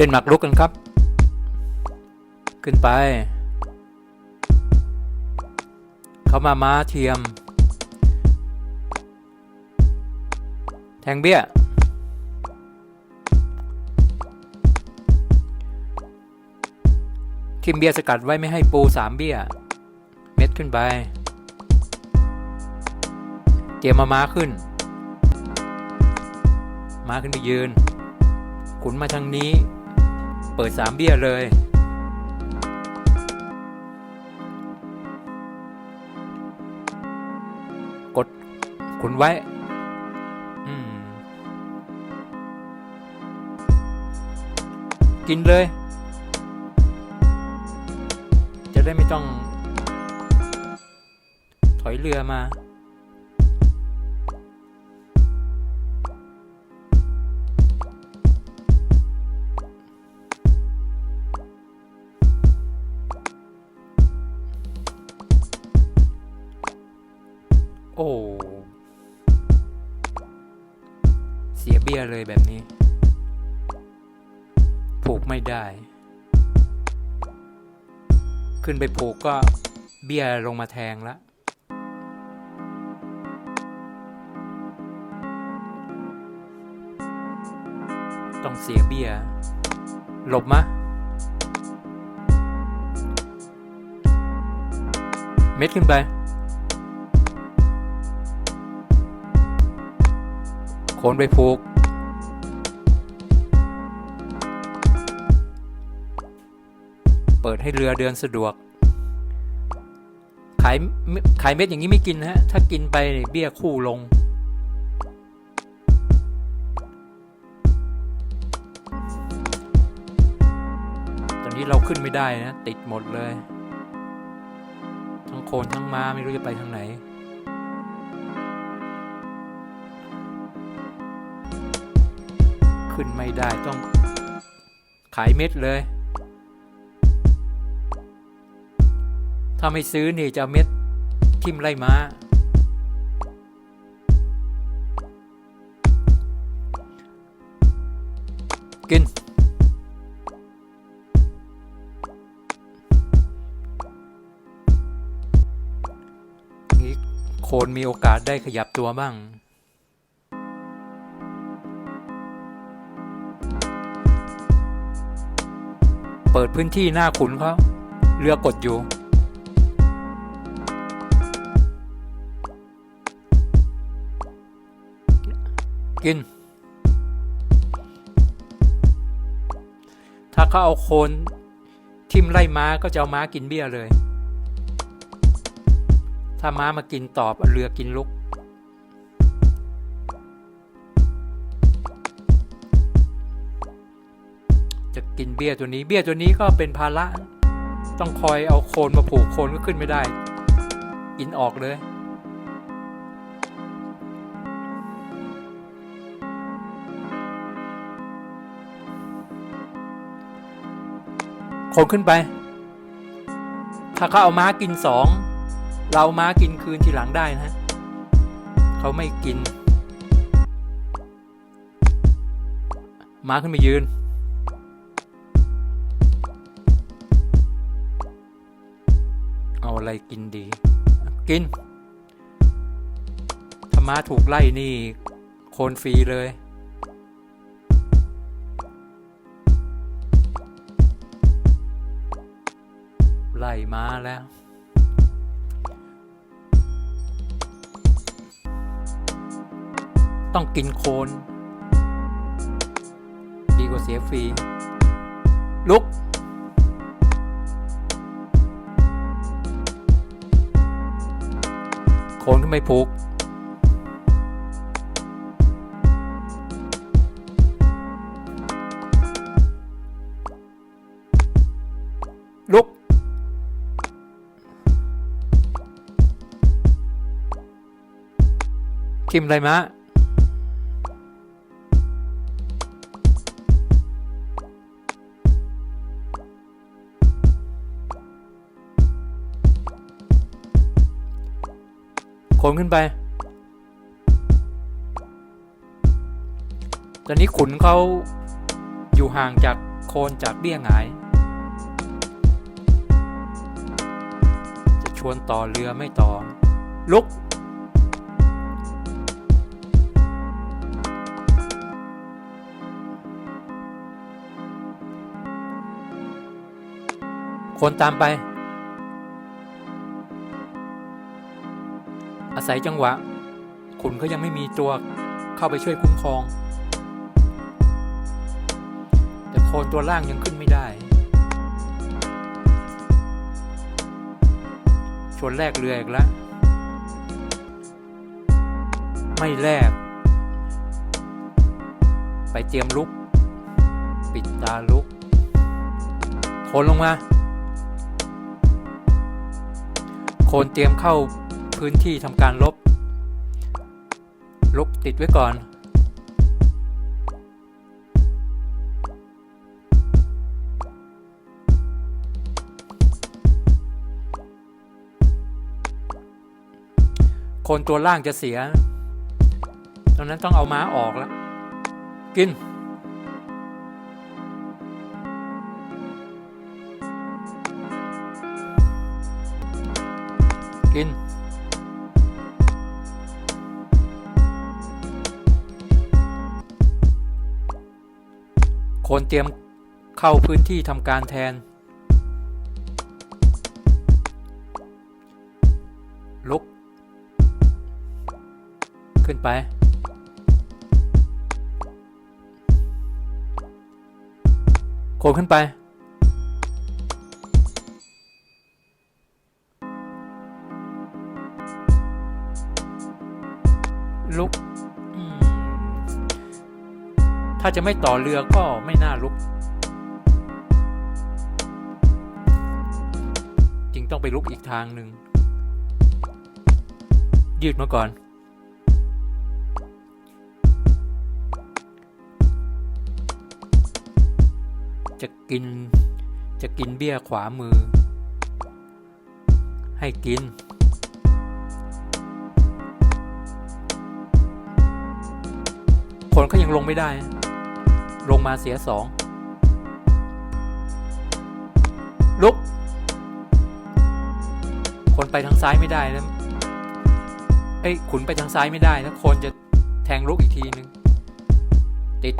เล่นหมากรุกกันครับ ขึ้นไป เขามาม้าเทียม แทงเบี้ย ทิมเบี้ยสกัดไว้ไม่ให้ปูสามเบี้ย เม็ดขึ้นไปเตรียมมาม้าขึ้น ม้าขึ้นไปยืน ขุนมาทางนี้ เปิดสามเบี้ยเลย กดขุนไว้ กินเลย จะได้ไม่ต้อง ถอยเรือมา โอ้ เสียเบี้ยเลยแบบนี้ ผูกไม่ได้ ขึ้นไปผูกก็เบี้ยลงมาแทงละต้องเสียเบี้ย หลบมะ เม็ดขึ้นไป โคนไปผูก เปิดให้เรือเดินสะดวก ขายขายเม็ดอย่างนี้ไม่กินนะฮะ ถ้ากินไปเบี้ยคู่ลง ตอนนี้เราขึ้นไม่ได้นะ ติดหมดเลย ทั้งโคนทั้งม้าไม่รู้จะไปทางไหน ขึ้นไม่ได้ต้องขายเม็ดเลย ถ้าไม่ซื้อนี่จะเม็ดทิ่มไล่ม้า กิน นี้โคนมีโอกาสได้ขยับตัวบ้าง ปิดพื้นที่หน้าขุนเขาเรือกดอยู่ กิน ถ้าเขาเอาโคนทิมไล่ม้าก็จะเอาม้ากินเบี้ยเลย ถ้าม้ามากินตอบเอาเรือกินลุก จะกินเบี้ยตัวนี้ เบี้ยตัวนี้ก็เป็นภาระ ต้องคอยเอาโคนมาผูกโคนก็ขึ้นไม่ได้ กินออกเลยโคนขึ้นไป ถ้าเขาเอาม้ากินสอง เราม้ากินคืนทีหลังได้นะเขาไม่กิน ม้าขึ้นไปยืน อะไรกินดี กินถ้าม้าถูกไล่นี่ โคนฟรีเลย ไล่ม้าแล้วต้องกินโคน ดีกว่าเสียฟรี ลุก คนขึ้นไม่พุก ลุก คิมไรมะ คนขึ้นไป ตอนนี้ขุนเขาอยู่ห่างจากโคนจากเบี้ยหงาย จะชวนต่อเรือไม่ต่อ ลุก คนตามไป ศัยจังหวะ ขุนเขายังไม่มีตัวเข้าไปช่วยคุ้มครอง แต่โคนตัวล่างยังขึ้นไม่ได้ ชวนแลกเรืออีกแล้ว ไม่แลก ไปเตรียมลุก ปิดตาลุก โคนลงมา โคนเตรียมเข้า พื้นที่ทำการลบลุกติดไว้ก่อน คนตัวล่างจะเสีย ตอนนั้นต้องเอาม้าออกแล้ว กินกิน คนเตรียมเข้าพื้นที่ทำการแทน ลุก ขึ้นไปโคนขึ้นไป ถ้าจะไม่ต่อเรือก็ไม่น่าลุก จริงต้องไปลุกอีกทางหนึ่ง ยืดมาก่อน จะกิน จะกินเบี้ยขวามือ ให้กินคนเขายังลงไม่ได้ ลงมาเสียสองลุก คนไปทางซ้ายไม่ได้นะเอ้ขุนไปทางซ้ายไม่ได้นะคนจะแทงลุกอีกทีนึง ติด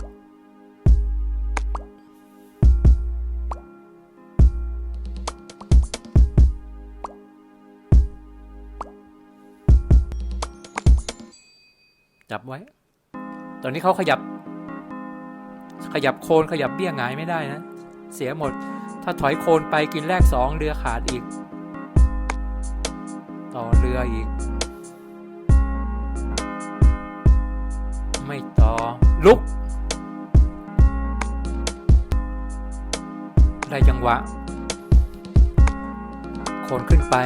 จับไว้ ตอนนี้เขาขยับ ขยับโคนขยับเบี้ยหงายไม่ได้นะ เสียหมด ถ้าถอยโคนไปกินแรกสองเรือขาดอีก ต่อเรืออีก ไม่ต่อ ลุก ได้จังหวะ โคนขึ้นไป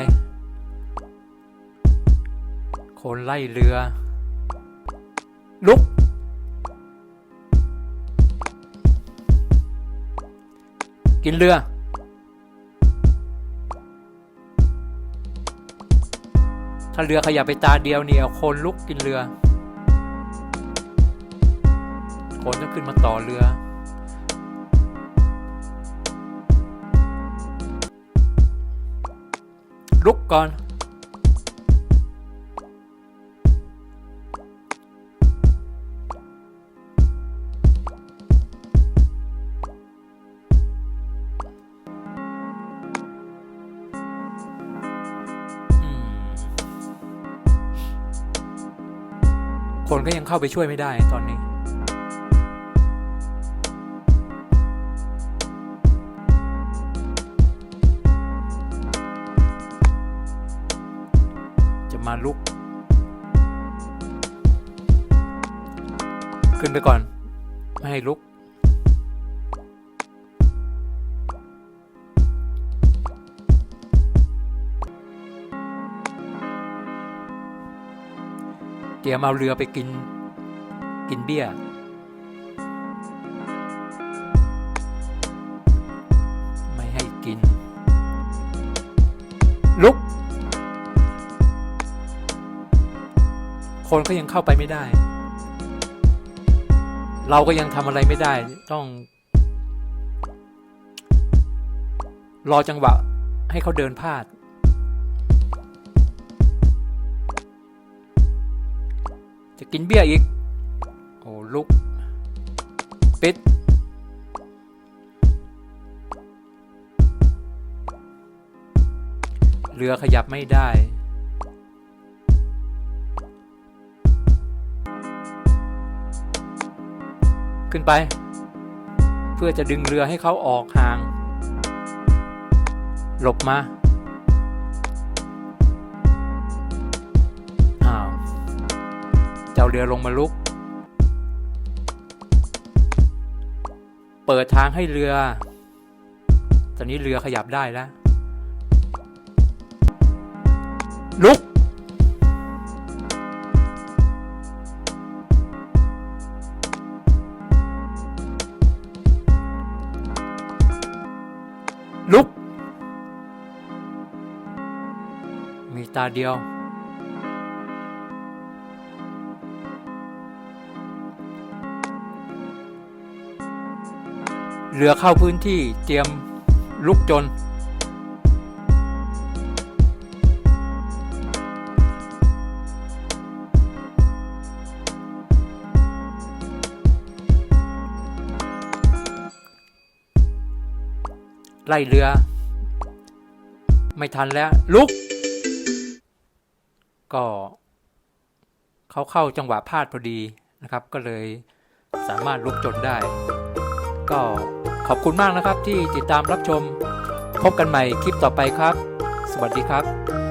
โคนไล่เรือ ลุก กินเรือ ถ้าเรือขยับไปตาเดียวเนี่ยคนลุกกินเรือ คนต้องขึ้นมาต่อเรือลุกก่อน คนก็ยังเข้าไปช่วยไม่ได้ตอนนี้ จะมาลุก ขึ้นไปก่อน ไม่ให้ลุก เตรียมเอาเรือไปกิน กินเบี้ย ไม่ให้กิน ลุก คนก็ยังเข้าไปไม่ได้ เราก็ยังทำอะไรไม่ได้ ต้อง รอจังหวะให้เขาเดินพลาด จะกินเบี้ยอีก โอ้ลุก ปิด เรือขยับไม่ได้ ขึ้นไป เพื่อจะดึงเรือให้เขาออกห่าง หลบมา เจ้าเรือลงมาลุก เปิดทางให้เรือ ตอนนี้เรือขยับได้แล้ว ลุก ลุก มีตาเดียว เรือเข้าพื้นที่เตรียมลุกจน ไล่เรือ ไม่ทันแล้ว ลุก ก็เขาเข้าจังหวะพลาดพอดีนะครับ ก็เลยสามารถลุกจนได้ ก็ ขอบคุณมากนะครับที่ติดตามรับชม พบกันใหม่คลิปต่อไปครับ สวัสดีครับ